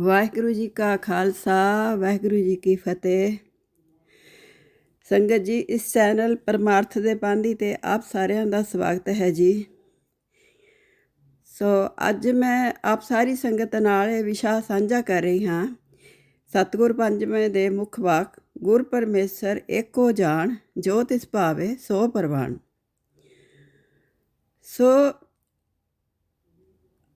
ਵਾਹਿਗੁਰੂ ਜੀ ਕਾ ਖਾਲਸਾ, ਵਾਹਿਗੁਰੂ ਜੀ ਕੀ ਫਤਿਹ। ਸੰਗਤ ਜੀ, ਇਸ ਚੈਨਲ ਪਰਮਾਰਥ ਦੇ ਪਾਂਦੀ ਤੇ ਆਪ ਸਾਰਿਆਂ ਦਾ ਸਵਾਗਤ ਹੈ ਜੀ। ਸੋ ਅੱਜ ਮੈਂ ਆਪ ਸਾਰੀ ਸੰਗਤ ਨਾਲ ਇਹ ਵਿਸ਼ਾ ਸਾਂਝਾ ਕਰ ਰਹੀ ਹਾਂ। ਸਤਿਗੁਰ ਪੰਜਵੇਂ ਦੇ ਮੁੱਖ ਵਾਕ, ਗੁਰ ਪਰਮੇਸ਼ਰ ਏਕੋ ਜਾਣ, ਜੋ ਤਿਸ ਭਾਵੇ ਸੋ ਪਰਵਾਨ ਸੋ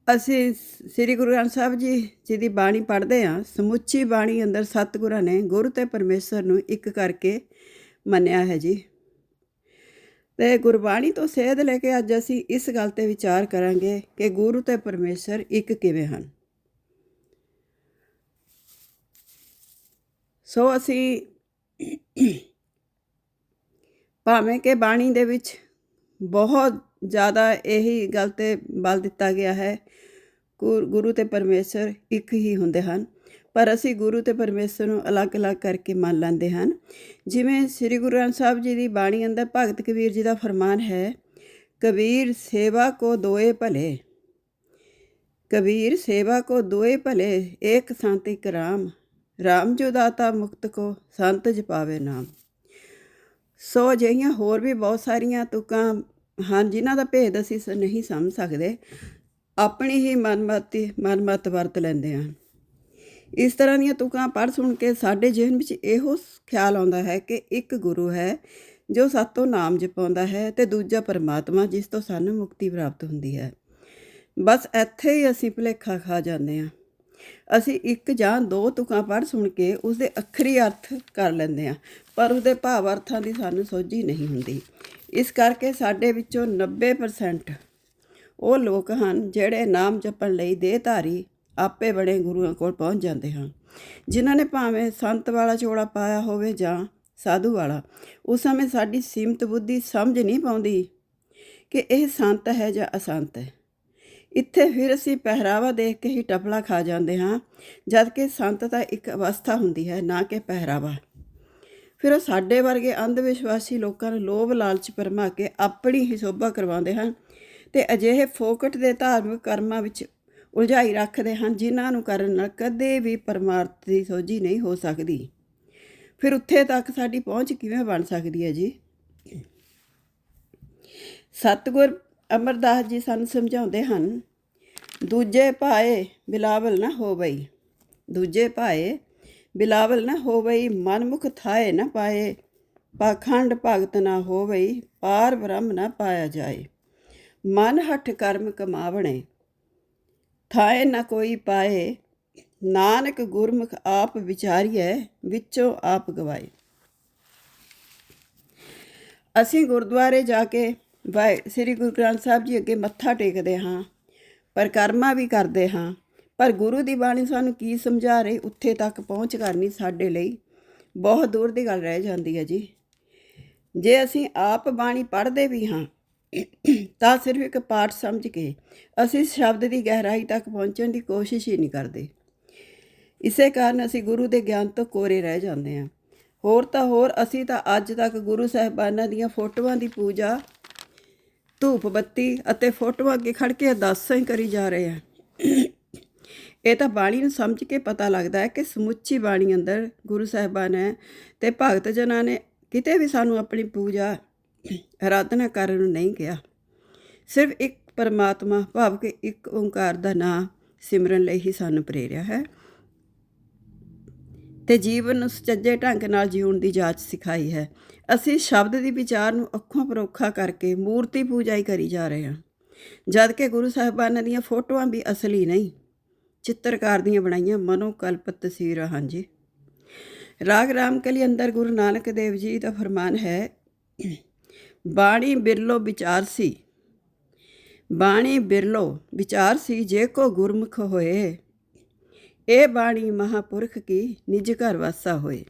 ਅਸੀਂ ਸ੍ਰੀ ਗੁਰੂ ਗ੍ਰੰਥ ਸਾਹਿਬ ਜੀ ਜੀ ਦੀ ਬਾਣੀ ਪੜ੍ਹਦੇ ਹਾਂ, ਸਮੁੱਚੀ ਬਾਣੀ ਅੰਦਰ ਸਤਿਗੁਰਾਂ ਨੇ ਗੁਰੂ ਤੇ ਪਰਮੇਸ਼ਰ ਨੂੰ ਇੱਕ ਕਰਕੇ ਮੰਨਿਆ ਹੈ ਜੀ। ਤੇ ਗੁਰਬਾਣੀ ਤੋਂ ਸੇਧ ਲੈ ਕੇ ਅੱਜ ਅਸੀਂ ਇਸ ਗੱਲ ਤੇ ਵਿਚਾਰ ਕਰਾਂਗੇ ਕਿ ਗੁਰੂ ਤੇ ਪਰਮੇਸ਼ਰ ਇੱਕ ਕਿਵੇਂ ਹਨ। ਸੋ ਅਸੀਂ ਭਾਵੇਂ ਕਿ ਬਾਣੀ ਦੇ ਵਿੱਚ ਬਹੁਤ ਜ਼ਿਆਦਾ ਇਹੀ ਗੱਲ ਤੇ ਬਲ ਦਿੱਤਾ ਗਿਆ ਹੈ ਗੁਰੂ ਤੇ ਪਰਮੇਸ਼ਰ ਇੱਕ ਹੀ ਹੁੰਦੇ ਹਨ। ਪਰ ਅਸੀਂ ਗੁਰੂ ਤੇ ਪਰਮੇਸ਼ਰ ਨੂੰ ਅਲੱਗ-ਅਲੱਗ ਕਰਕੇ ਮੰਨ ਲੈਂਦੇ ਹਨ। ਜਿਵੇਂ ਸ੍ਰੀ ਗੁਰੂ ਗ੍ਰੰਥ ਸਾਹਿਬ ਜੀ ਦੀ ਬਾਣੀ ਅੰਦਰ ਭਗਤ ਕਬੀਰ ਜੀ ਦਾ ਫਰਮਾਨ ਹੈ, ਕਬੀਰ ਸੇਵਾ ਕੋ ਦੋਏ ਭਲੇ, ਕਬੀਰ ਸੇਵਾ ਕੋ ਦੋਏ ਭਲੇ, ਏਕ ਸੰਤ ਇਕ ਰਾਮ ਰਾਮ ਜੋ ਦਾਤਾ ਮੁਕਤ ਕੋ ਸੰਤ ਜਪਾਵੇ ਨਾਮ। ਸੋ ਜਿਹੀਆਂ ਹੋਰ ਵੀ ਬਹੁਤ ਸਾਰੀਆਂ ਤੁਕਾਂ ਹਨ, ਜਿਨ੍ਹਾਂ ਦਾ ਭੇਦ ਅਸੀਂ ਨਹੀਂ ਸਮਝ ਸਕਦੇ। ਆਪਣੀ ਹੀ ਮਨਮਤੀ ਮਨਮਤ ਵਰਤ ਲੈਂਦੇ ਹਾਂ ਇਸ ਤਰ੍ਹਾਂ ਦੀਆਂ ਤੁਕਾਂ ਪੜ ਸੁਣ ਕੇ ਸਾਡੇ ਜਿਹਨ ਵਿੱਚ ਇਹੋ ਖਿਆਲ ਆਉਂਦਾ ਹੈ ਕਿ ਇੱਕ ਗੁਰੂ ਹੈ ਜੋ ਸਾਤੋਂ ਨਾਮ ਜਪਾਉਂਦਾ ਹੈ ਤੇ ਦੂਜਾ ਪਰਮਾਤਮਾ ਜਿਸ ਤੋਂ ਸਾਨੂੰ ਮੁਕਤੀ ਪ੍ਰਾਪਤ ਹੁੰਦੀ ਹੈ। ਬਸ ਇੱਥੇ ਹੀ ਅਸੀਂ ਭੁਲੇਖਾ ਖਾ ਜਾਂਦੇ ਹਾਂ। ਅਸੀਂ ਇੱਕ ਜਾਂ ਦੋ ਤੁਕਾਂ ਪੜ ਸੁਣ ਕੇ ਉਸ ਦੇ ਅਖਰੀ ਅਰਥ ਕਰ ਲੈਂਦੇ ਹਾਂ, ਪਰ ਉਹਦੇ ਭਾਵ ਅਰਥਾਂ ਦੀ ਸਾਨੂੰ ਸੋਝੀ ਨਹੀਂ ਹੁੰਦੀ। ਇਸ ਕਰਕੇ ਸਾਡੇ ਵਿੱਚੋਂ 90% ਉਹ ਲੋਕ ਹਨ ਜਿਹੜੇ ਨਾਮ ਜਪਣ ਲਈ ਦੇਹਧਾਰੀ ਆਪੇ ਬਣੇ ਗੁਰੂਆਂ ਕੋਲ ਪਹੁੰਚ ਜਾਂਦੇ ਹਨ। ਜਿਨ੍ਹਾਂ ਨੇ ਭਾਵੇਂ ਸੰਤ ਵਾਲਾ ਚੋੜਾ ਪਾਇਆ ਹੋਵੇ ਜਾਂ ਸਾਧੂ ਵਾਲਾ, ਉਸ ਸਮੇਂ ਸਾਡੀ ਸੀਮਤ ਬੁੱਧੀ ਸਮਝ ਨਹੀਂ ਪਾਉਂਦੀ ਕਿ ਇਹ ਸੰਤ ਹੈ ਜਾਂ ਅਸੰਤ ਹੈ। ਇੱਥੇ ਫਿਰ ਅਸੀਂ ਪਹਿਰਾਵਾ ਦੇਖ ਕੇ ਹੀ ਟਪਲਾ ਖਾ ਜਾਂਦੇ ਹਾਂ, ਜਦ ਕਿ ਸੰਤ ਤਾਂ ਇੱਕ ਅਵਸਥਾ ਹੁੰਦੀ ਹੈ, ਨਾ ਕਿ ਪਹਿਰਾਵਾ। ਫਿਰ ਉਹ ਸਾਡੇ ਵਰਗੇ ਅੰਧ ਵਿਸ਼ਵਾਸੀ ਲੋਕਾਂ ਨੂੰ ਲੋਭ ਲਾਲਚ ਪਰਮਾ ਕੇ ਆਪਣੀ ਹੀ ਸੋਭਾ ਕਰਵਾਉਂਦੇ ਹਨ ਤੇ ਅਜਿਹੇ ਫੋਕਟ ਦੇ ਧਾਰਮਿਕ ਕਰਮਾਂ ਵਿੱਚ ਉਲਝਾਈ ਰੱਖਦੇ ਹਨ, ਜਿਨ੍ਹਾਂ ਨੂੰ ਕਰਨ ਨਾਲ ਕਦੇ ਵੀ ਪਰਮਾਰਥ ਦੀ ਸੋਝੀ ਨਹੀਂ ਹੋ ਸਕਦੀ। ਫਿਰ ਉੱਥੇ ਤੱਕ ਸਾਡੀ ਪਹੁੰਚ ਕਿਵੇਂ ਬਣ ਸਕਦੀ ਹੈ ਜੀ? ਸਤਗੁਰ ਅਮਰਦਾਸ ਜੀ ਸਾਨੂੰ ਸਮਝਾਉਂਦੇ ਹਨ, ਦੂਜੇ ਭਾਏ ਬਿਲਾਵਲ ਨਾ ਹੋ ਦੂਜੇ ਪਾਏ ਬਿਲਾਵਲ ਨਾ ਹੋਵਈ, ਮਨਮੁਖ ਥਾਏ ਨਾ ਪਾਏ, ਪਾਖੰਡ ਭਗਤ ਨਾ ਹੋਵਈ, ਪਾਰ ਬ੍ਰਹਮ ਨਾ ਪਾਇਆ ਜਾਏ। ਮਨ ਹਟ ਕਰਮ ਕਮਾਵਣੇ। ਥਾਏ ਨਾ ਕੋਈ ਪਾਏ, ਨਾਨਕ ਗੁਰਮੁਖ ਆਪ ਵਿਚਾਰੀਐ, ਵਿੱਚੋਂ ਆਪ ਗਵਾਏ। ਅਸੀਂ ਗੁਰਦੁਆਰੇ ਜਾ ਕੇ ਵਾਹਿ, ਸ੍ਰੀ ਗੁਰੂ ਗ੍ਰੰਥ ਸਾਹਿਬ ਜੀ ਅੱਗੇ ਮੱਥਾ ਟੇਕਦੇ ਹਾਂ, ਪਰ ਕਰਮਾ ਵੀ ਕਰਦੇ ਹਾਂ। ਪਰ ਗੁਰੂ ਦੀ ਬਾਣੀ ਸਾਨੂੰ ਕੀ ਸਮਝਾ ਰਹੀ, ਉੱਥੇ ਤੱਕ ਪਹੁੰਚ ਕਰਨੀ ਸਾਡੇ ਲਈ ਬਹੁਤ ਦੂਰ ਦੀ ਗੱਲ ਰਹਿ ਜਾਂਦੀ ਹੈ ਜੀ। ਜੇ ਅਸੀਂ ਆਪ ਬਾਣੀ ਪੜ੍ਹਦੇ ਵੀ ਹਾਂ ਤਾਂ ਸਿਰਫ ਇੱਕ ਪਾਠ ਸਮਝ ਕੇ ਅਸੀਂ ਸ਼ਬਦ ਦੀ ਗਹਿਰਾਈ ਤੱਕ ਪਹੁੰਚਣ ਦੀ ਕੋਸ਼ਿਸ਼ ਹੀ ਨਹੀਂ ਕਰਦੇ। ਇਸੇ ਕਾਰਨ ਅਸੀਂ ਗੁਰੂ ਦੇ ਗਿਆਨ ਤੋਂ ਕੋਰੇ ਰਹਿ ਜਾਂਦੇ ਹਾਂ। ਹੋਰ ਤਾਂ ਹੋਰ, ਅਸੀਂ ਤਾਂ ਅੱਜ ਤੱਕ ਗੁਰੂ ਸਾਹਿਬਾਨਾਂ ਦੀਆਂ ਫੋਟੋਆਂ ਦੀ ਪੂਜਾ, ਧੂਪ ਬੱਤੀ ਅਤੇ ਫੋਟੋਆਂ ਅੱਗੇ ਖੜ ਕੇ ਅਰਦਾਸਾਂ ਹੀ ਕਰੀ ਜਾ ਰਹੇ ਹਾਂ। ਇਹ ਤਾਂ ਬਾਣੀ ਨੂੰ ਸਮਝ ਕੇ ਪਤਾ ਲੱਗਦਾ ਹੈ ਕਿ ਸਮੁੱਚੀ ਬਾਣੀ ਅੰਦਰ ਗੁਰੂ ਸਾਹਿਬਾਨ ਹੈ ਤੇ ਭਗਤ ਜਨਾਂ ਨੇ ਕਿਤੇ ਵੀ ਸਾਨੂੰ ਆਪਣੀ ਪੂਜਾ ਆਰਾਧਨਾ ਕਰਨ ਨੂੰ ਨਹੀਂ ਕਿਹਾ। ਸਿਰਫ ਇੱਕ ਪਰਮਾਤਮਾ, ਭਾਵ ਕਿ ਇੱਕ ਓੰਕਾਰ ਦਾ ਨਾਮ ਸਿਮਰਨ ਲਈ ਹੀ ਸਾਨੂੰ ਪ੍ਰੇਰਿਆ ਹੈ। ਤੇ ਜੀਵਨ ਨੂੰ ਸੱਚੇ ਢੰਗ ਨਾਲ ਜਿਉਣ ਦੀ ਜਾਂਚ ਸਿਖਾਈ ਹੈ। ਅਸੀਂ ਸ਼ਬਦ ਦੀ ਵਿਚਾਰ ਨੂੰ ਅੱਖੋਂ ਪਰੋਖਾ ਕਰਕੇ ਮੂਰਤੀ ਪੂਜਾ ਹੀ ਕਰੀ ਜਾ ਰਹੇ ਹਾਂ। ਜਦ ਕਿ ਗੁਰੂ ਸਾਹਿਬਾਨਾਂ ਦੀਆਂ ਫੋਟੋਆਂ ਵੀ ਅਸਲੀ ਨਹੀਂ। ਚਿੱਤਰਕਾਰ ਦੀਆਂ ਬਣਾਈਆਂ ਮਨੋਕਲਪਤ ਤਸਵੀਰਾਂ ਹਨ ਜੀ ਰਾਗ ਕਲੀ ਅੰਦਰ ਗੁਰੂ ਨਾਨਕ ਦੇਵ ਜੀ ਦਾ ਫਰਮਾਨ ਹੈ ਬਾਣੀ ਬਿਰਲੋ ਵਿਚਾਰ ਸੀ। ਬਾਣੀ ਬਿਰਲੋ ਵਿਚਾਰ ਸੀ, ਜੇ ਕੋ ਗੁਰਮੁਖ ਹੋਏ, ਇਹ ਬਾਣੀ ਮਹਾਪੁਰਖ ਕੀ ਨਿਜ ਘਰ ਵਾਸਾ ਹੋਏ।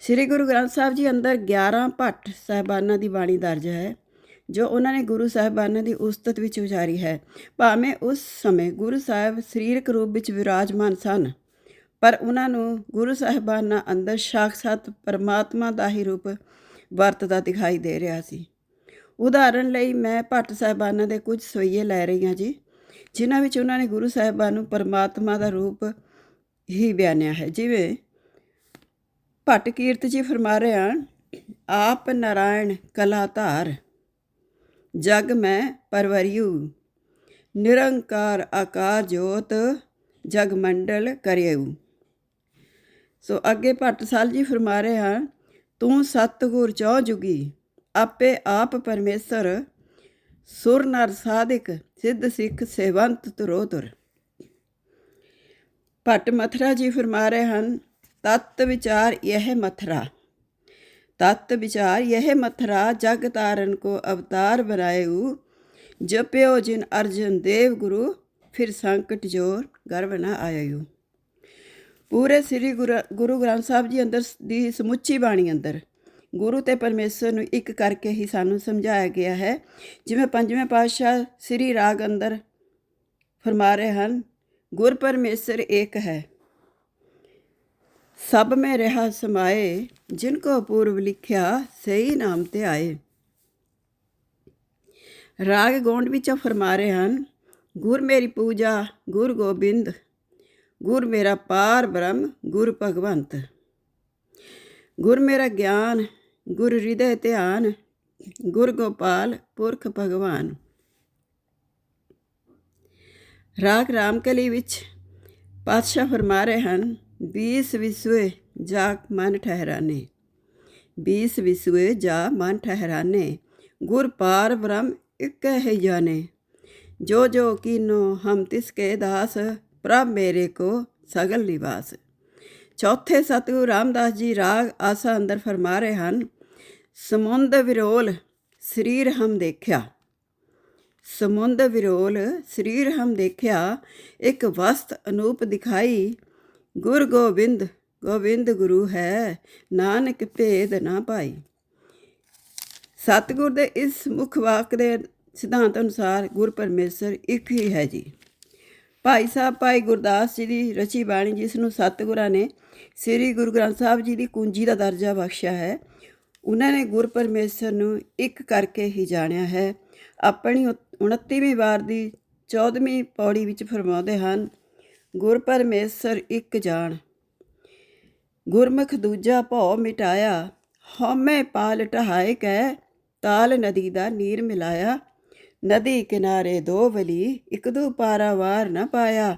ਸ੍ਰੀ ਗੁਰੂ ਗ੍ਰੰਥ ਸਾਹਿਬ ਜੀ ਅੰਦਰ 11 ਭੱਟ ਸਹਿਬਾਨਾਂ ਦੀ ਬਾਣੀ ਦਰਜ ਹੈ, ਜੋ ਉਹਨਾਂ ਨੇ ਗੁਰੂ ਸਾਹਿਬਾਨਾਂ ਦੀ ਉਸਤਤ ਵਿੱਚ ਉਚਾਰੀ ਹੈ। ਭਾਵੇਂ ਉਸ ਸਮੇਂ ਗੁਰੂ ਸਾਹਿਬ ਸਰੀਰਕ ਰੂਪ ਵਿੱਚ ਵਿਰਾਜਮਾਨ ਸਨ ਪਰ ਉਹਨਾਂ ਨੂੰ ਗੁਰੂ ਸਾਹਿਬਾਨਾਂ ਅੰਦਰ ਸਾਖਸਾਤ ਪਰਮਾਤਮਾ ਦਾ ਹੀ ਰੂਪ ਵਰਤਦਾ ਦਿਖਾਈ ਦੇ ਰਿਹਾ ਸੀ। ਉਦਾਹਰਨ ਲਈ ਮੈਂ ਭੱਟ ਸਾਹਿਬਾਨਾਂ ਦੇ ਕੁਝ ਸਵਈਏ ਲੈ ਰਹੀ ਹਾਂ ਜੀ, ਜਿਨ੍ਹਾਂ ਵਿੱਚ ਉਹਨਾਂ ਨੇ ਗੁਰੂ ਸਾਹਿਬਾਨ ਨੂੰ ਪਰਮਾਤਮਾ ਦਾ ਰੂਪ ਹੀ ਬਿਆਨਿਆ ਹੈ। ਜਿਵੇਂ ਭੱਟ ਕੀਰਤ ਜੀ ਫਰਮਾ ਰਹੇ ਹਨ, ਆਪ ਨਾਰਾਇਣ ਕਲਾ ਧਾਰ ਜਗ ਮੈਂ ਪਰਵਰਿਯੂ ਨਿਰੰਕਾਰ ਆਕਾਰ ਜੋਤ ਜਗ ਮੰਡਲ ਕਰਿਉ ਸੋ ਅੱਗੇ ਭੱਟਸਾਲ ਜੀ ਫਰਮਾ ਰਹੇ ਹਨ ਤੂੰ ਸਤਗੁਰ ਚੌ ਜੁਗੀ, ਆਪੇ ਆਪ ਪਰਮੇਸ਼ਰ, ਸੁਰ ਨਰ ਸਾਧਿਕ, ਸਿੱਧ ਸਿੱਖ ਸੇਵੰਤ ਤੁਰੋ ਤੁਰ। ਭੱਟ ਮਥਰਾ ਜੀ ਫਰਮਾ ਰਹੇ ਹਨ, ਤਤ ਵਿਚਾਰ ਇਹ ਮਥਰਾ। ਤਤ ਵਿਚਾਰ ਇਹ ਮਥਰਾ, ਜਗ ਤਾਰਨ ਕੋ ਅਵਤਾਰ ਬਨਾਇਉ ਜਪਿਓ ਜਿਨ ਅਰਜਨ ਦੇਵ ਗੁਰੂ, ਫਿਰ ਸੰਕਟ ਜੋਰ ਗਰਵ ਨਾ ਆਇਓ। ਪੂਰੇ ਸ੍ਰੀ ਗੁਰ- ਗੁਰੂ ਗ੍ਰੰਥ ਸਾਹਿਬ ਜੀ ਅੰਦਰ ਦੀ ਸਮੁੱਚੀ ਬਾਣੀ ਅੰਦਰ। ਗੁਰੂ ਤੇ ਪਰਮੇਸ਼ਰ ਨੂੰ ਇੱਕ ਕਰਕੇ ਹੀ ਸਾਨੂੰ ਸਮਝਾਇਆ ਗਿਆ ਹੈ, ਜਿਵੇਂ ਪੰਜਵੇਂ ਪਾਤਸ਼ਾਹ ਸ੍ਰੀ ਰਾਗ ਅੰਦਰ ਫਰਮਾ ਰਹੇ ਹਨ, ਗੁਰ ਪਰਮੇਸ਼ਰ ਏਕ ਹੈ। ਸਭ ਮੈਂ ਰਹਾ ਸਮਾਏ, ਜਿਨ ਕੋ ਪੂਰਵ ਲਿਖਿਆ, ਸਹੀ ਨਾਮ ਤੇ ਆਏ। ਰਾਗ ਗੋਂਡ ਵਿੱਚੋਂ ਫਰਮਾ ਰਹੇ ਹਨ, ਗੁਰ ਮੇਰੀ ਪੂਜਾ, ਗੁਰ ਗੋਬਿੰਦ ਗੁਰ ਮੇਰਾ ਪਾਰ ਬ੍ਰਹਮ, ਗੁਰ ਭਗਵੰਤ। ਗੁਰ ਮੇਰਾ ਗਿਆਨ, ਗੁਰ ਹਿਰਦੈ ਧਿਆਨ, ਗੁਰ ਗੋਪਾਲ, ਪੁਰਖ ਭਗਵਾਨ। ਰਾਗ ਰਾਮਕਲੀ ਵਿੱਚ ਪਾਤਸ਼ਾਹ ਫਰਮਾ ਰਹੇ ਹਨ 20 ਵਿਸਵੇ ਜਾ ਮਨ ਠਹਿਰਾਨੇ। 20 ਵਿਸਵੇ ਜਾ ਮਨ ਠਹਿਰਾਨੇ, ਗੁਰ ਪਾਰ ਬ੍ਰਹਮ ਇੱਕ ਹੈ ਜਾਣੇ ਜੋ ਜੋ ਕੀਨੋ ਹਮ ਤਿਸ ਕੇ ਦਾਸ ਪ੍ਰਭ ਮੇਰੇ ਕੋ ਸਗਲ ਨਿਵਾਸ। ਚੌਥੇ ਸਤਿਗੁਰੂ ਰਾਮਦਾਸ ਜੀ ਰਾਗ ਆਸਾ ਅੰਦਰ ਫਰਮਾ ਰਹੇ ਹਨ, ਸਮੁੰਦ ਵਿਰੋਲ ਸਰੀਰ ਹਮ ਦੇਖਿਆ। ਸਮੁੰਦ ਵਿਰੋਲ ਸਰੀਰ ਹਮ ਦੇਖਿਆ, ਇੱਕ ਵਸਤ ਅਨੂਪ ਦਿਖਾਈ। ਗੁਰ ਗੋਬਿੰਦ ਗੋਬਿੰਦ ਗੁਰੂ ਹੈ, ਨਾਨਕ ਭੇਦ ਨਾ ਪਾਈ। ਸਤਿਗੁਰ ਦੇ ਇਸ ਮੁੱਖ ਵਾਕ ਦੇ ਸਿਧਾਂਤ ਅਨੁਸਾਰ ਗੁਰ ਪਰਮੇਸ਼ਰ ਇੱਕ ਹੀ ਹੈ ਜੀ। ਭਾਈ ਸਾਹਿਬ, ਭਾਈ ਗੁਰਦਾਸ ਜੀ ਦੀ ਰਚੀ ਬਾਣੀ, ਜਿਸ ਨੂੰ ਸਤਿਗੁਰਾਂ ਨੇ ਸ੍ਰੀ ਗੁਰੂ ਗ੍ਰੰਥ ਸਾਹਿਬ ਜੀ ਦੀ ਕੁੰਜੀ ਦਾ ਦਰਜਾ ਬਖਸ਼ਿਆ ਹੈ, ਉਹਨਾਂ ਨੇ ਗੁਰ ਪਰਮੇਸ਼ਰ ਨੂੰ ਇੱਕ ਕਰਕੇ ਹੀ ਜਾਣਿਆ ਹੈ। ਆਪਣੀ 29ਵੀਂ ਵਾਰ ਦੀ 14ਵੀਂ ਪੌੜੀ ਵਿੱਚ ਫਰਮਾਉਂਦੇ ਹਨ, ਗੁਰ ਪਰਮੇਸ਼ਰ ਇੱਕ ਜਾਣ। ਗੁਰਮੁਖ ਦੂਜਾ ਭਉ ਮਿਟਾਇਆ, ਹਉਮੈ ਪਾਲ ਟਹਾਏ ਕੈ, ਤਾਲ ਨਦੀ ਦਾ ਨੀਰ ਮਿਲਾਇਆ। ਨਦੀ ਕਿਨਾਰੇ ਦੋ ਵਲੀ, ਇੱਕ ਦੂ ਪਾਰਾਵਾਰ ਨਾ ਪਾਇਆ।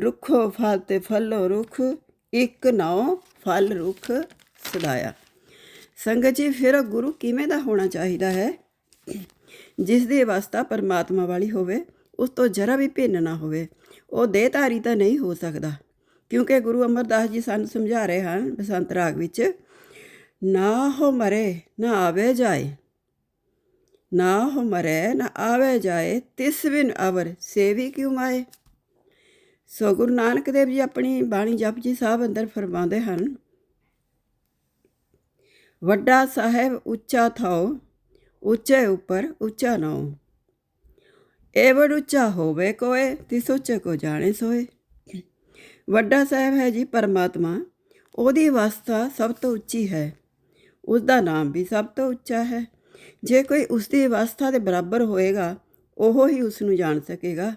ਰੁੱਖੋ ਫਲ ਤੇ ਫਲੋ ਰੁੱਖ, ਇੱਕ ਨੌ ਫਲ ਰੁੱਖ ਸਦਾਇਆ। ਸੰਗਤ ਜੀ, ਫਿਰ ਗੁਰੂ ਕਿਵੇਂ ਦਾ ਹੋਣਾ ਚਾਹੀਦਾ ਹੈ? ਜਿਸ ਦੀ ਅਵਸਥਾ ਪਰਮਾਤਮਾ ਵਾਲੀ ਹੋਵੇ, ਉਸ ਤੋਂ ਜਰਾ ਵੀ ਭਿੰਨ ਨਾ ਹੋਵੇ। ਉਹ ਦੇਹਧਾਰੀ ਤਾਂ ਨਹੀਂ ਹੋ ਸਕਦਾ। ਕਿਉਂਕਿ ਗੁਰੂ ਅਮਰਦਾਸ ਜੀ ਸਾਨੂੰ ਸਮਝਾ ਰਹੇ ਹਨ, ਬਸੰਤ ਰਾਗ ਵਿੱਚ, ਨਾ ਹੋ ਮਰੇ, ਨਾ ਆਵੇ ਜਾਏ। ਨਾ ਹੋ ਮਰੇ, ਨਾ ਆਵੇ ਜਾਏ, ਤਿਸ ਬਿਨ ਅਵਰ ਸੇਵੀ ਕਿਉ ਮਾਏ? ਸੋ ਗੁਰੂ ਨਾਨਕ ਦੇਵ ਜੀ ਆਪਣੀ ਬਾਣੀ ਜਪਜੀ ਸਾਹਿਬ ਅੰਦਰ ਫਰਮਾਉਂਦੇ ਹਨ, ਵੱਡਾ ਸਾਹਿਬ ਉੱਚਾ ਥਾਓ ਉੱਚੇ ਉੱਪਰ ਉੱਚਾ ਨਾਉ। ਏਵੜ ਉੱਚਾ ਹੋਵੇ ਕੋਏ, ਤਿਸ ਉੱਚੇ ਕੋ ਜਾਣੇ ਸੋਏ। ਵੱਡਾ ਸਾਹਿਬ ਹੈ ਜੀ ਪਰਮਾਤਮਾ, ਉਹਦੀ ਅਵਸਥਾ ਸਭ ਤੋਂ ਉੱਚੀ ਹੈ। ਉਸ ਦਾ ਨਾਮ ਵੀ ਸਭ ਤੋਂ ਉੱਚਾ ਹੈ। ਜੇ ਕੋਈ ਉਸ ਦੀ ਅਵਸਥਾ ਦੇ ਬਰਾਬਰ ਹੋਏਗਾ, ਉਹ ਹੀ ਉਸ ਨੂੰ ਜਾਣ ਸਕੇਗਾ।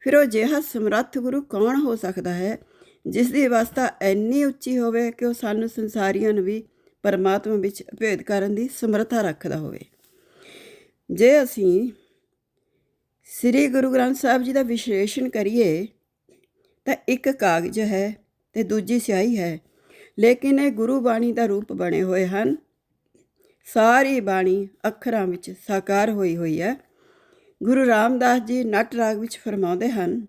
ਫਿਰ ਉਹ ਜਿਹਾ ਸਮਰੱਥ ਗੁਰੂ ਕੌਣ ਹੋ ਸਕਦਾ ਹੈ ਜਿਸ ਦੀ ਅਵਸਥਾ ਇੰਨੀ ਉੱਚੀ ਹੋਵੇ ਕਿ ਉਹ ਸਾਨੂੰ ਸੰਸਾਰੀਆਂ ਨੂੰ ਵੀ ਪਰਮਾਤਮਾ ਵਿੱਚ ਭੇਦ ਕਰਨ ਦੀ ਸਮਰੱਥਾ ਰੱਖਦਾ ਹੋਵੇ। ਜੇ ਅਸੀਂ ਸ੍ਰੀ ਗੁਰੂ ਗ੍ਰੰਥ ਸਾਹਿਬ ਜੀ ਦਾ ਵਿਸ਼ਲੇਸ਼ਣ ਕਰੀਏ, ਤਾਂ ਇੱਕ ਕਾਗਜ਼ ਹੈ ਤੇ ਦੂਜੀ ਸਿਆਹੀ ਹੈ, ਲੇਕਿਨ ਇਹ ਗੁਰੂ ਬਾਣੀ ਦਾ ਰੂਪ ਬਣੇ ਹੋਏ ਹਨ। ਸਾਰੀ ਬਾਣੀ ਅੱਖਰਾਂ ਵਿੱਚ ਸਾਕਾਰ ਹੋਈ ਹੋਈ ਹੈ। ਗੁਰੂ ਰਾਮਦਾਸ ਜੀ ਨਟ ਰਾਗ ਵਿੱਚ ਫਰਮਾਉਂਦੇ ਹਨ,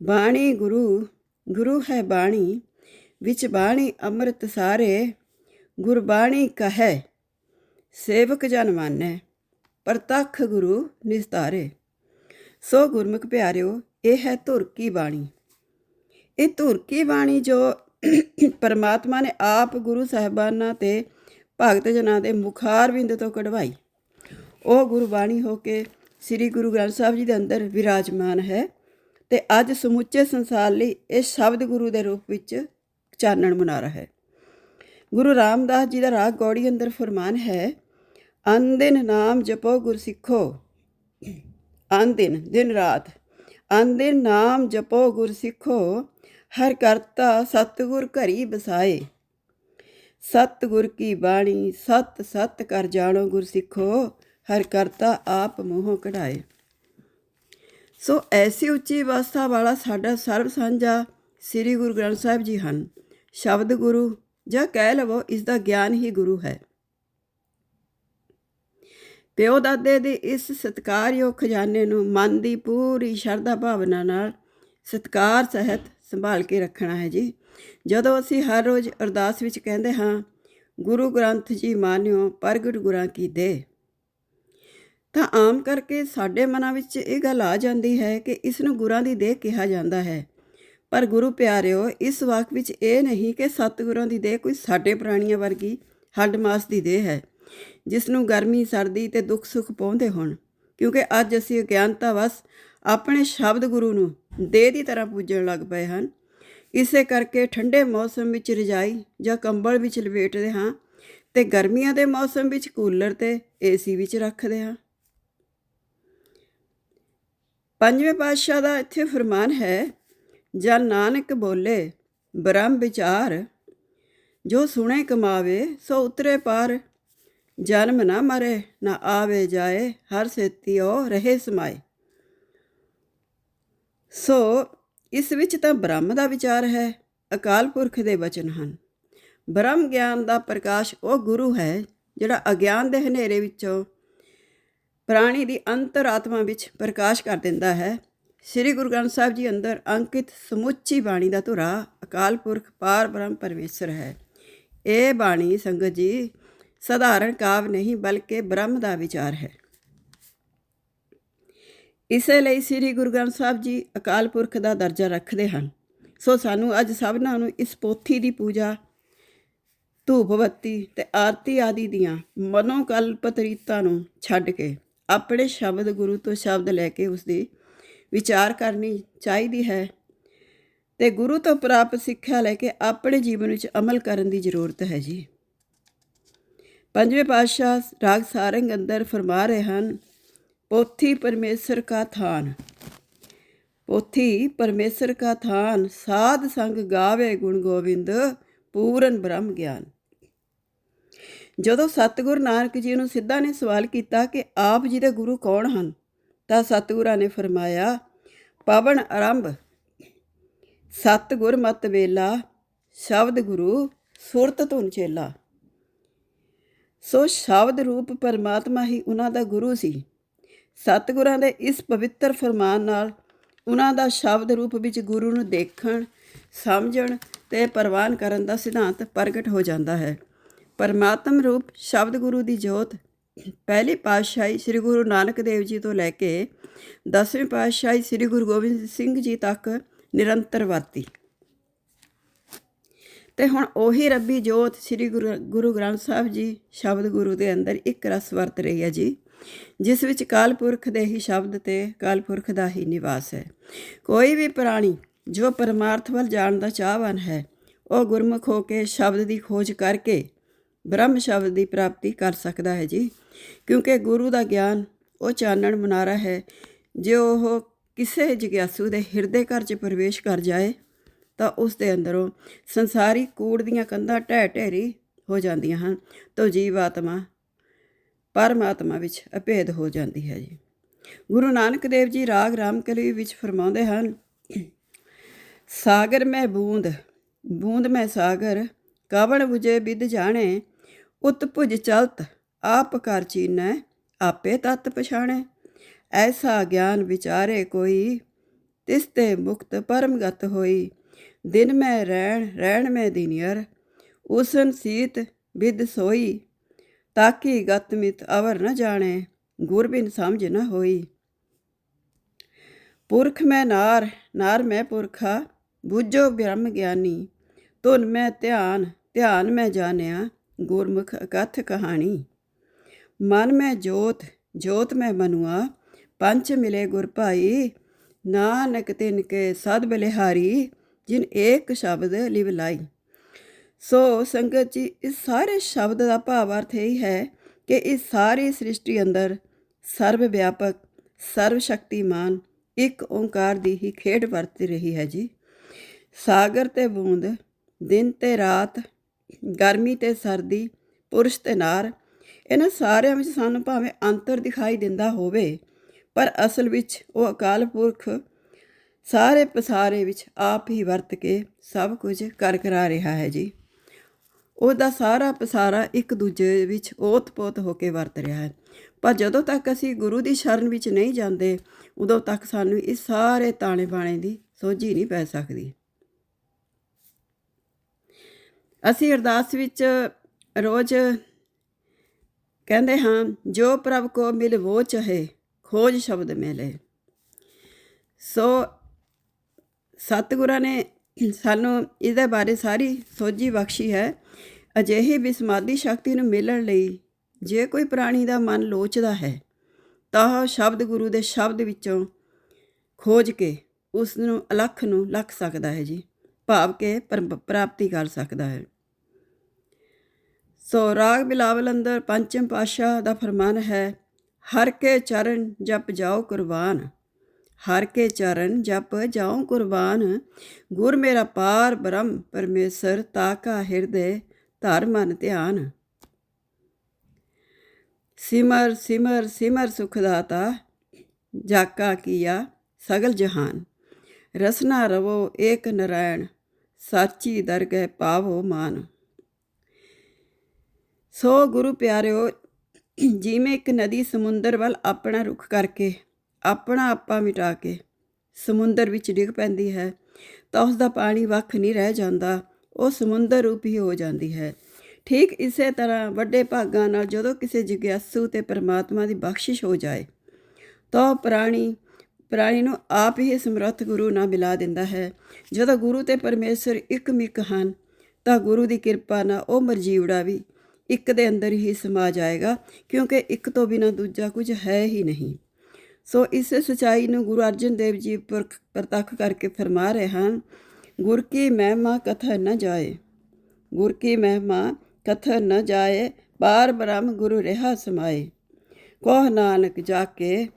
ਬਾਣੀ ਗੁਰੂ ਗੁਰੂ ਹੈ ਬਾਣੀ, ਵਿੱਚ ਬਾਣੀ ਅੰਮ੍ਰਿਤ ਸਾਰੇ, ਗੁਰਬਾਣੀ ਕਹੈ, ਸੇਵਕ ਜਨ ਮਾਨੈ, ਪ੍ਰਤੱਖ ਗੁਰੂ ਨਿਸਤਾਰੇ। ਸੋ ਗੁਰਮੁਖ ਪਿਆਰਿਓ, ਇਹ ਹੈ ਧੁਰ ਕੀ ਬਾਣੀ। ਇਹ ਧੁਰ ਕੀ ਬਾਣੀ ਜੋ ਪਰਮਾਤਮਾ ਨੇ ਆਪ ਗੁਰੂ ਸਾਹਿਬਾਨਾਂ ਤੇ ਭਗਤ ਜਨਾਂ ਦੇ ਮੁਖਾਰ ਬਿੰਦ ਤੋਂ ਕਢਵਾਈ। ਉਹ ਗੁਰਬਾਣੀ ਹੋ ਕੇ ਸ੍ਰੀ ਗੁਰੂ ਗ੍ਰੰਥ ਸਾਹਿਬ ਜੀ ਦੇ ਅੰਦਰ ਵਿਰਾਜਮਾਨ ਹੈ ਤੇ ਅੱਜ ਸਮੁੱਚੇ ਸੰਸਾਰ ਲਈ ਇਹ ਸ਼ਬਦ ਗੁਰੂ ਦੇ ਰੂਪ ਵਿੱਚ ਚਾਨਣ ਮੁਨਾਰਾ ਹੈ। ਗੁਰੂ ਰਾਮਦਾਸ ਜੀ ਦਾ ਰਾਗ ਗੌੜੀ ਅੰਦਰ ਫਰਮਾਨ ਹੈ, ਅਨ ਦਿਨ ਨਾਮ ਜਪੋ ਗੁਰ ਸਿੱਖੋ, ਅਨ ਦਿਨ ਦਿਨ ਰਾਤ ਆਂਦੇ ਨਾਮ ਜਪੋ ਗੁਰ ਸਿੱਖੋ, ਹਰ ਕਰਤਾ ਸਤਿਗੁਰ ਘਰੀ ਬਸਾਏ ਸਤਿਗੁਰ ਕੀ ਬਾਣੀ, ਸਤ ਸਤ ਕਰ ਜਾਣੋ ਗੁਰ ਸਿੱਖੋ, ਹਰ ਕਰਤਾ ਆਪ ਮੋਹ ਕਢਾਏ। ਸੋ ਐਸੀ ਉੱਚੀ ਅਵਸਥਾ ਵਾਲਾ ਸਾਡਾ ਸਰਬ ਸਾਂਝਾ ਸ੍ਰੀ ਗੁਰੂ ਗ੍ਰੰਥ ਸਾਹਿਬ ਜੀ ਹਨ। ਸ਼ਬਦ ਗੁਰੂ ਜਾਂ ਕਹਿ ਲਵੋ ਇਸ ਦਾ ਗਿਆਨ ਹੀ ਗੁਰੂ ਹੈ। ਪਿਓ ਦਾਦੇ ਦੇ ਇਸ ਸਤਿਕਾਰਯੋਗ ਖਜ਼ਾਨੇ ਨੂੰ ਮਨ ਦੀ ਪੂਰੀ ਸ਼ਰਧਾ ਭਾਵਨਾ ਨਾਲ ਸਤਿਕਾਰ ਸਹਿਤ ਸੰਭਾਲ ਕੇ ਰੱਖਣਾ ਹੈ ਜੀ। ਜਦੋਂ ਅਸੀਂ ਹਰ ਰੋਜ਼ ਅਰਦਾਸ ਵਿੱਚ ਕਹਿੰਦੇ ਹਾਂ, ਗੁਰੂ ਗ੍ਰੰਥ ਜੀ ਮਾਨਿਓ, ਪ੍ਰਗਟ ਗੁਰਾਂ ਕੀ ਦੇ। ਤਾਂ ਆਮ ਕਰਕੇ ਸਾਡੇ ਮਨਾਂ ਵਿੱਚ ਇਹ ਗੱਲ ਆ ਜਾਂਦੀ ਹੈ ਕਿ ਇਸ ਨੂੰ ਗੁਰਾਂ ਦੀ ਦੇਹ ਕਿਹਾ ਜਾਂਦਾ ਹੈ। ਪਰ ਗੁਰੂ ਪਿਆਰਿਓ, ਇਸ ਵਾਕ ਵਿੱਚ ਇਹ ਨਹੀਂ ਕਿ ਸਤਿਗੁਰਾਂ ਦੀ ਦੇਹ ਕੋਈ ਸਾਡੇ ਪ੍ਰਾਣੀਆਂ ਵਰਗੀ ਹੱਡ ਮਾਸ ਦੀ ਦੇਹ ਹੈ ਜਿਸ ਨੂੰ ਗਰਮੀ, ਸਰਦੀ ਤੇ ਦੁੱਖ ਸੁੱਖ ਪਾਉਂਦੇ ਹੋਣ, ਕਿਉਂਕਿ ਅੱਜ ਅਸੀਂ ਅਗਿਆਨਤਾ ਵਸ ਆਪਣੇ ਸ਼ਬਦ ਗੁਰੂ ਨੂੰ ਦੇਹ ਦੀ ਤਰ੍ਹਾਂ ਪੂਜਣ ਲੱਗ ਪਏ ਹਨ। ਇਸੇ ਕਰਕੇ ਠੰਡੇ ਮੌਸਮ ਵਿੱਚ ਰਜਾਈ ਜਾਂ ਕੰਬਲ ਵਿੱਚ ਲਪੇਟਦੇ ਹਾਂ ਤੇ ਗਰਮੀਆਂ ਦੇ ਮੌਸਮ ਵਿੱਚ ਕੂਲਰ ਤੇ ਏਸੀ ਵਿੱਚ ਰੱਖਦੇ ਹਾਂ। ਪੰਜਵੇਂ ਪਾਤਸ਼ਾਹ ਦਾ ਇੱਥੇ ਫਰਮਾਨ ਹੈ, ਜਾਂ ਨਾਨਕ ਬੋਲੇ, ਬ੍ਰਹਮ ਵਿਚਾਰ, ਜੋ ਸੁਣੇ ਕਮਾਵੇ, ਸੋ ਉਤਰੇ ਪਾਰ। ਜਨਮ ਨਾ ਮਰੇ, ਨਾ ਆਵੇ ਜਾਏ, ਹਰ ਸੇਤੀਓ ਰਹੇ ਸਮਾਏ। ਸੋ ਇਸ ਵਿੱਚ ਤਾਂ ਬ੍ਰਹਮ ਦਾ ਵਿਚਾਰ ਹੈ, ਅਕਾਲ ਪੁਰਖ ਦੇ ਵਚਨ ਹਨ। ਬ੍ਰਹਮ ਗਿਆਨ ਦਾ ਪ੍ਰਕਾਸ਼ ਉਹ ਗੁਰੂ ਹੈ, ਜਿਹੜਾ ਅਗਿਆਨ ਦੇ ਹਨੇਰੇ ਵਿੱਚੋਂ ਪ੍ਰਾਣੀ ਦੀ ਅੰਤਰਾਤਮਾ ਵਿੱਚ ਪ੍ਰਕਾਸ਼ ਕਰ ਦਿੰਦਾ ਹੈ। ਸ੍ਰੀ ਗੁਰੂ ਗ੍ਰੰਥ ਸਾਹਿਬ ਜੀ ਅੰਦਰ ਅੰਕਿਤ ਸਮੁੱਚੀ ਬਾਣੀ ਦਾ ਧੁਰਾ ਅਕਾਲ ਪੁਰਖ ਪਾਰ ਬ੍ਰਹਮ ਪਰਮੇਸ਼ਰ ਹੈ। ਇਹ ਬਾਣੀ ਸੰਗਤ ਜੀ, ਸਧਾਰਨ ਕਾਵ ਨਹੀਂ, ਬਲਕਿ ਬ੍ਰਹਮ ਦਾ ਵਿਚਾਰ ਹੈ। ਇਸੇ ਲਈ ਸ੍ਰੀ ਗੁਰੂ ਗ੍ਰੰਥ ਸਾਹਿਬ ਜੀ ਅਕਾਲ ਪੁਰਖ ਦਾ ਦਰਜਾ ਰੱਖਦੇ ਹਨ। ਸੋ ਸਾਨੂੰ ਅੱਜ ਸਭਨਾਂ ਨੂੰ ਇਸ ਪੋਥੀ ਦੀ ਪੂਜਾ ਧੂਪ ਬੱਤੀ ਤੇ ਆਰਤੀ ਆਦਿ ਦੀਆਂ ਮਨੋਕਲਪਤ ਰੀਤਾਂ ਨੂੰ ਛੱਡ ਕੇ ਆਪਣੇ ਸ਼ਬਦ ਗੁਰੂ ਤੋਂ ਸ਼ਬਦ ਲੈ ਕੇ ਉਸ ਦੀ ਵਿਚਾਰ ਕਰਨੀ ਚਾਹੀਦੀ ਹੈ ਤੇ ਗੁਰੂ ਤੋਂ ਪ੍ਰਾਪਤ ਸਿੱਖਿਆ ਲੈ ਕੇ ਆਪਣੇ ਜੀਵਨ ਵਿੱਚ ਅਮਲ ਕਰਨ ਦੀ ਜ਼ਰੂਰਤ ਹੈ ਜੀ। ਪੰਜਵੇਂ ਪਾਤਸ਼ਾਹ ਰਾਗ ਸਾਰੰਗ ਅੰਦਰ ਫਰਮਾ ਰਹੇ ਹਨ ਪੋਥੀ ਪਰਮੇਸ਼ਰ ਕਾ ਥਾਨ। ਪੋਥੀ ਪਰਮੇਸ਼ਰ ਕਾ ਥਾਨ, ਸਾਧ ਸੰਗ ਗਾਵੇ ਗੁਣ ਗੋਬਿੰਦ ਪੂਰਨ ਬ੍ਰਹਮ ਗਿਆਨ। ਜਦੋਂ ਸਤਿਗੁਰ ਨਾਨਕ ਜੀ ਨੂੰ ਸਿੱਧਾ ਨੇ ਸਵਾਲ ਕੀਤਾ ਕਿ ਆਪ ਜੀ ਦੇ ਗੁਰੂ ਕੌਣ ਹਨ, ਤਾਂ ਸਤਿਗੁਰਾਂ ਨੇ ਫਰਮਾਇਆ, ਪਵਨ ਆਰੰਭ। ਸਤਿਗੁਰ ਮਤ ਵੇਲਾ, ਸ਼ਬਦ ਗੁਰੂ, ਸੁਰਤ ਧੁਨ ਚੇਲਾ। ਸੋ ਸ਼ਬਦ ਰੂਪ ਪਰਮਾਤਮਾ ਹੀ ਉਹਨਾਂ ਦਾ ਗੁਰੂ ਸੀ। ਸਤਿਗੁਰਾਂ ਦੇ ਇਸ ਪਵਿੱਤਰ ਫਰਮਾਨ ਨਾਲ ਉਹਨਾਂ ਦਾ ਸ਼ਬਦ ਰੂਪ ਵਿੱਚ ਗੁਰੂ ਨੂੰ ਦੇਖਣ, ਸਮਝਣ ਤੇ ਪ੍ਰਵਾਨ ਕਰਨ ਦਾ ਸਿਧਾਂਤ ਪ੍ਰਗਟ ਹੋ ਜਾਂਦਾ ਹੈ। ਪਰਮਾਤਮ ਰੂਪ ਸ਼ਬਦ ਗੁਰੂ ਦੀ ਜੋਤ ਪਹਿਲੀ ਪਾਤਸ਼ਾਹੀ ਸ੍ਰੀ ਗੁਰੂ ਨਾਨਕ ਦੇਵ ਜੀ ਤੋਂ ਲੈ ਕੇ 10ਵੀਂ ਪਾਤਸ਼ਾਹੀ ਸ੍ਰੀ ਗੁਰੂ ਗੋਬਿੰਦ ਸਿੰਘ ਜੀ ਤੱਕ ਨਿਰੰਤਰ ਵਰਤੀ। ਤੇ ਹੁਣ ਉਹੀ ਰੱਬੀ ਜੋਤ ਸ੍ਰੀ ਗੁਰੂ ਗੁਰੂ ਗ੍ਰੰਥ ਸਾਹਿਬ ਜੀ ਸ਼ਬਦ ਗੁਰੂ ਦੇ ਅੰਦਰ ਇੱਕ ਰਸ ਵਰਤ ਰਹੀ ਹੈ ਜੀ। ਜਿਸ ਵਿੱਚ ਕਾਲ ਪੁਰਖ ਦੇ ਹੀ ਸ਼ਬਦ ਤੇ ਕਾਲਪੁਰਖ ਦਾ ਹੀ ਨਿਵਾਸ ਹੈ। ਕੋਈ ਵੀ ਪ੍ਰਾਣੀ ਜੋ ਪਰਮਾਰਥ ਵੱਲ ਜਾਣ ਦਾ ਚਾਹਵਾਨ ਹੈ, ਉਹ ਗੁਰਮੁਖ ਹੋ ਕੇ ਸ਼ਬਦ ਦੀ ਖੋਜ ਕਰਕੇ ਬ੍ਰਹਮ ਸ਼ਬਦ ਦੀ ਪ੍ਰਾਪਤੀ ਕਰ ਸਕਦਾ ਹੈ ਜੀ। ਕਿਉਂਕਿ ਗੁਰੂ ਦਾ ਗਿਆਨ, ਉਹ ਚਾਨਣ ਮਨਾਰਾ ਹੈ, ਜੇ ਉਹ ਕਿਸੇ ਜਿਗਿਆਸੂ ਦੇ ਹਿਰਦੇ ਘਰ 'ਚ ਪ੍ਰਵੇਸ਼ ਕਰ ਜਾਏ, ਤਾਂ ਉਸ ਦੇ ਅੰਦਰੋਂ ਸੰਸਾਰੀ ਕੂੜ ਦੀਆਂ ਕੰਧਾਂ ਢਹਿ ਢੇਰੀ ਹੋ ਜਾਂਦੀਆਂ ਹਨ। ਤਾਂ ਜੀਵ ਆਤਮਾ ਪਰਮਾਤਮਾ ਵਿੱਚ ਅਭੇਦ ਹੋ ਜਾਂਦੀ ਹੈ ਜੀ। ਗੁਰੂ ਨਾਨਕ ਦੇਵ ਜੀ ਰਾਗ ਰਾਮਕਲੀ ਵਿੱਚ ਫਰਮਾਉਂਦੇ ਹਨ, ਸਾਗਰ ਮੈਂ ਬੂੰਦ ਬੂੰਦ ਮੈਂ ਸਾਗਰ, ਕਾਵਣ ਬੁਝੇ ਵਿਦ ਜਾਣੇ, ਉਤ ਭੁਜ ਚਲਤ, ਆਪ ਕਰ ਚੀਨੈ, ਆਪੇ ਤਤ ਪਛਾਣੈ। ਐਸਾ ਗਿਆਨ ਵਿਚਾਰੇ ਕੋਈ, ਤਿਸ ਤੇ ਮੁਕਤ ਪਰਮਗਤ ਹੋਈ। ਦਿਨ ਮੈਂ ਰਹਿਣ ਰਹਿਣ ਮੈਂ ਦਿਨਿਅਰ, ਉਸਨ ਸੀਤ ਵਿਦ ਸੋਈ ਤਾਕੀ ਗਤ ਮਿਤ ਅਵਰ ਨ ਜਾਣੇ, ਗੁਰਬਿਨ ਸਮਝ ਨਾ ਹੋਈ। ਪੁਰਖ ਮੈਂ ਨਾਰ ਨਾਰ ਮੈਂ ਪੁਰਖਾ, ਬੁੱਝੋ ਬ੍ਰਹਮ ਗਿਆਨੀ। ਤੁਨ ਮੈਂ ਧਿਆਨ ਧਿਆਨ ਮੈਂ ਜਾਣਿਆ, ਗੁਰਮੁਖ ਅਕਥ ਕਹਾਣੀ। ਮਨ ਮੈਂ ਜੋਤ ਜੋਤ ਮੈਂ ਮਨੁਆ ਪੰਚ ਮਿਲੇ ਗੁਰ ਭਾਈ। ਨਾਨਕ ਤਿਨ ਕੇ ਸਦ ਬਲਿਹਾਰੀ, ਜਿਨ ਏਕ ਸ਼ਬਦ ਲਿਵ ਲਾਈ। ਸੋ ਸੰਗਤ ਜੀ, ਇਸ ਸਾਰੇ ਸ਼ਬਦ ਦਾ ਭਾਵ ਅਰਥ ਇਹ ਹੈ ਕਿ ਇਸ ਸਾਰੀ ਸ੍ਰਿਸ਼ਟੀ ਅੰਦਰ ਸਰਵ ਵਿਆਪਕ ਸਰਵ ਸ਼ਕਤੀਮਾਨ ਇੱਕ ਓੰਕਾਰ ਦੀ ਹੀ ਖੇਡ ਵਰਤ ਰਹੀ ਹੈ ਜੀ। ਸਾਗਰ ਤੇ ਬੂੰਦ, ਦਿਨ ਤੇ ਰਾਤ, ਗਰਮੀ ਤੇ ਸਰਦੀ, ਪੁਰਸ਼ ਤੇ ਨਾਰ, ਇਹਨਾਂ ਸਾਰਿਆਂ ਵਿੱਚ ਸਾਨੂੰ ਭਾਵੇਂ ਅੰਤਰ ਦਿਖਾਈ ਦਿੰਦਾ ਹੋਵੇ, ਪਰ ਅਸਲ ਵਿੱਚ ਉਹ ਅਕਾਲ ਪੁਰਖ ਸਾਰੇ ਪਸਾਰੇ ਵਿੱਚ ਆਪ ਹੀ ਵਰਤ ਕੇ ਸਭ ਕੁਝ ਕਰ ਕਰਾ ਰਿਹਾ ਹੈ ਜੀ। ਉਹਦਾ ਸਾਰਾ ਪਸਾਰਾ ਇੱਕ ਦੂਜੇ ਵਿੱਚ ਓਤ-ਪੋਤ ਹੋ ਕੇ ਵਰਤ ਰਿਹਾ ਹੈ। ਪਰ ਜਦੋਂ ਤੱਕ ਅਸੀਂ ਗੁਰੂ ਦੀ ਸ਼ਰਨ ਵਿੱਚ ਨਹੀਂ ਜਾਂਦੇ, ਉਦੋਂ ਤੱਕ ਸਾਨੂੰ ਇਸ ਸਾਰੇ ਤਾਣੇ ਬਾਣੇ ਦੀ ਸੋਝੀ ਨਹੀਂ ਪੈ ਸਕਦੀ। ਅਸੀਂ ਅਰਦਾਸ ਵਿੱਚ ਰੋਜ਼ ਕਹਿੰਦੇ ਹਾਂ, ਜੋ ਪ੍ਰਭ ਕੋ ਮਿਲ ਵੋ ਚਾਹੇ, ਖੋਜ ਸ਼ਬਦ ਮਿਲੇ। ਸੋ ਸਤਿਗੁਰਾਂ ਨੇ ਸਾਨੂੰ ਇਹਦੇ ਬਾਰੇ ਸਾਰੀ ਸੋਝੀ ਬਖਸ਼ੀ ਹੈ। ਅਜਿਹੀ ਬਿਸਮਾਦੀ ਸ਼ਕਤੀ ਨੂੰ ਮਿਲਣ ਲਈ ਜੇ ਕੋਈ ਪ੍ਰਾਣੀ ਦਾ ਮਨ ਲੋਚਦਾ ਹੈ, ਤਾਂ ਉਹ ਸ਼ਬਦ ਗੁਰੂ ਦੇ ਸ਼ਬਦ ਵਿੱਚੋਂ ਖੋਜ ਕੇ ਉਸ ਨੂੰ ਅਲੱਖ ਨੂੰ ਲੱਖ ਸਕਦਾ ਹੈ ਜੀ, ਭਾਵ ਕੇ ਪਰਮ- ਪ੍ਰਾਪਤੀ ਕਰ ਸਕਦਾ ਹੈ। ਸੋ ਰਾਗ ਬਿਲਾਵਲ ਅੰਦਰ ਪੰਚਮ ਪਾਸ਼ਾ ਦਾ ਫਰਮਾਨ ਹੈ, ਹਰ ਕੇ ਚਰਨ ਜਪ ਜਾਓ ਕੁਰਬਾਨ। ਹਰ ਕੇ ਚਰਨ ਜਪ ਜਾਉ ਕੁਰਬਾਨ। ਗੁਰ ਮੇਰਾ ਪਾਰ ਬ੍ਰਹਮ ਪਰਮੇਸ਼ਰ ਤਾਕਾ ਹਿਰਦੇ ਧਰ ਮਨ ਧਿਆਨ। ਸਿਮਰ ਸਿਮਰ ਸਿਮਰ ਸੁਖ ਦਾਤਾ ਜਾਕਾ ਕੀਆ ਸਗਲ ਜਹਾਨ। ਰਸਨਾ ਰਵੋ ਏਕ ਨਰਾਇਣ ਸਾਚੀ ਦਰਗਹਿ ਪਾਵੋ ਮਾਨ। ਸੋ ਗੁਰੂ ਪਿਆਰਿਓ, ਜਿਵੇਂ ਇੱਕ ਨਦੀ ਸਮੁੰਦਰ ਵੱਲ ਆਪਣਾ ਰੁਖ ਕਰਕੇ ਆਪਣਾ ਆਪਾ ਮਿਟਾ ਕੇ ਸਮੁੰਦਰ ਵਿੱਚ ਡਿੱਗ ਪੈਂਦੀ ਹੈ, ਤਾਂ ਉਸ ਦਾ ਪਾਣੀ ਵੱਖ ਨਹੀਂ ਰਹਿ ਜਾਂਦਾ, ਉਹ ਸਮੁੰਦਰ ਰੂਪ ਹੀ ਹੋ ਜਾਂਦੀ ਹੈ। ਠੀਕ ਇਸੇ ਤਰ੍ਹਾਂ ਵੱਡੇ ਭਾਗਾਂ ਨਾਲ ਜਦੋਂ ਕਿਸੇ ਜਿਗਿਆਸੂ ਤੇ ਪਰਮਾਤਮਾ ਦੀ ਬਖਸ਼ਿਸ਼ ਹੋ ਜਾਏ, ਤਾਂ ਉਹ ਪ੍ਰਾਣੀ ਪ੍ਰਾਣੀ ਨੂੰ ਆਪ ਹੀ ਸਮਰੱਥ ਗੁਰੂ ਨਾਲ ਮਿਲਾ ਦਿੰਦਾ ਹੈ। ਜਦੋਂ ਗੁਰੂ ਤੇ ਪਰਮੇਸ਼ਰ ਇੱਕ ਮਿਕ ਹਨ, ਤਾਂ ਗੁਰੂ ਦੀ ਕਿਰਪਾ ਨਾਲ ਉਹ ਮਰਜੀਵੜਾ ਵੀ ਇੱਕ ਦੇ ਅੰਦਰ ਹੀ ਸਮਾ ਜਾਏਗਾ, ਕਿਉਂਕਿ ਇੱਕ ਤੋਂ ਬਿਨਾਂ ਦੂਜਾ ਕੁਝ ਹੈ ਹੀ ਨਹੀਂ। ਸੋ ਇਸ ਸਚਾਈ ਨੂੰ ਗੁਰੂ ਅਰਜਨ ਦੇਵ ਜੀ ਪੁਰਖ ਪ੍ਰਤੱਖ ਕਰਕੇ ਫਰਮਾ ਰਹੇ ਹਨ, ਗੁਰ ਕੀ ਮਹਿਮਾ ਕਥਾ ਨਾ ਜਾਏ, ਗੁਰ ਕੀ ਮਹਿਮਾ ਕਥਾ ਨਾ ਜਾਏ, ਬਾਰ ਬ੍ਰਹਮ ਗੁਰੂ ਰਹਾ ਸਮਾਏ। ਕੋਹ ਨਾਨਕ ਜਾ ਕੇ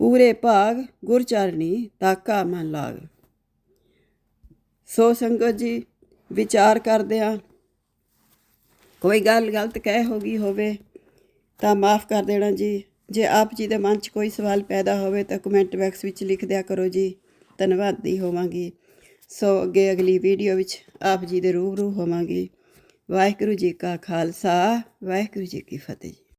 ਪੂਰੇ ਭਾਗ ਗੁਰ ਚਰਣੀ ਤਾਕਾ ਮਨ ਲਾਗ। ਸੋ ਸੰਗਤ ਜੀ, ਵਿਚਾਰ ਕਰਦੇ ਆ। ਕੋਈ ਗੱਲ ਗਲਤ ਕਹਿ ਹੋ ਗਈ ਹੋਵੇ ਤਾਂ ਮਾਫ ਕਰ ਦੇਣਾ ਜੀ। ਜੇ ਆਪ ਜੀ ਦੇ ਮਨ 'ਚ ਕੋਈ ਸਵਾਲ ਪੈਦਾ ਹੋਵੇ ਤਾਂ ਕਮੈਂਟ ਬਾਕਸ ਵਿੱਚ ਲਿਖ ਦਿਆ ਕਰੋ ਜੀ। ਧੰਨਵਾਦੀ ਹੋਵਾਂਗੀ। ਸੋ ਅੱਗੇ ਅਗਲੀ ਵੀਡੀਓ ਵਿੱਚ ਆਪ ਜੀ ਦੇ ਰੂਬਰੂ ਹੋਵਾਂਗੀ। ਵਾਹਿਗੁਰੂ ਜੀ ਕਾ ਖਾਲਸਾ, ਵਾਹਿਗੁਰੂ ਜੀ ਕੀ ਫਤਿਹ